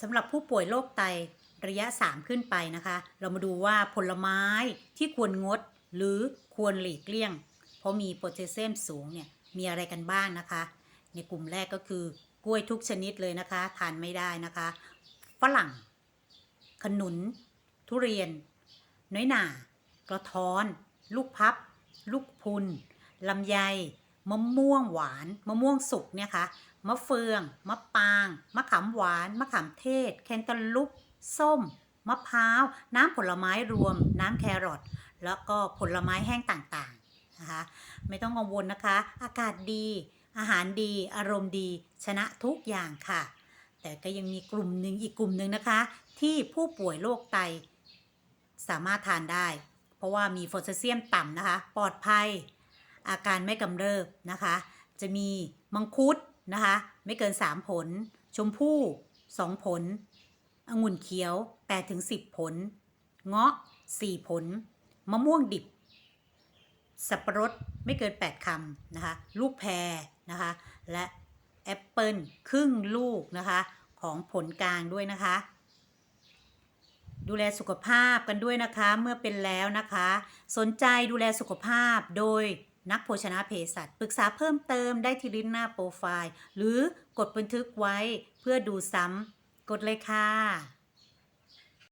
สำหรับผู้ป่วยโรคไตระยะ 3 ขึ้นไปนะคะ เรามาดูว่าผลไม้ที่ควรงดหรือควรหลีกเลี่ยง เพราะมีโพแทสเซียมสูงเนี่ยมีอะไรกันบ้างนะคะ ในกลุ่มแรกก็คือกล้วยทุกชนิดเลยนะคะทานไม่ได้นะคะฝรั่ง ขนุน ทุเรียน น้อยหน่า กระท้อน ลูกพับ ลูกพุนลำไยมะม่วงหวานมะม่วงสุกเนี่ยค่ะ มะเฟือง มะปาง มะขามหวาน มะขามเทศแคนตาลูป ส้ม มะพร้าว น้ำผลไม้รวม น้ำแครอท แล้วก็ผลไม้แห้งต่างๆ นะคะ ไม่ต้องกังวลนะคะ อากาศดี อาหารดี อารมณ์ดี ชนะทุกอย่างค่ะ แต่ก็ยังมีกลุ่มหนึ่งอีกกลุ่มหนึ่งนะคะ ที่ผู้ป่วยโรคไตสามารถทานได้ เพราะว่ามีโพแทสเซียมต่ำนะคะ ปลอดภัย อาการไม่กำเริบนะคะ จะมีมังคุด นะคะ ไม่เกิน 3 ผล ชมพู่ 2 ผล องุ่นเขียว8-10 ผล เงาะ 4 ผล มะม่วงดิบ สับปะรดไม่เกิน 8คำนะคะ ลูกแพรนะคะ และแอปเปิลครึ่งลูกนะคะ ของผลกลางด้วยนะคะ ดูแลสุขภาพกันด้วยนะคะ เมื่อเป็นแล้วนะคะ สนใจดูแลสุขภาพโดย นักโภชนาเภสัชปรึกษาเพิ่มเติมได้ที่ลิ้นหน้าโปรไฟล์ หรือกดบันทึกไว้เพื่อดูซ้ำกดเลยค่ะ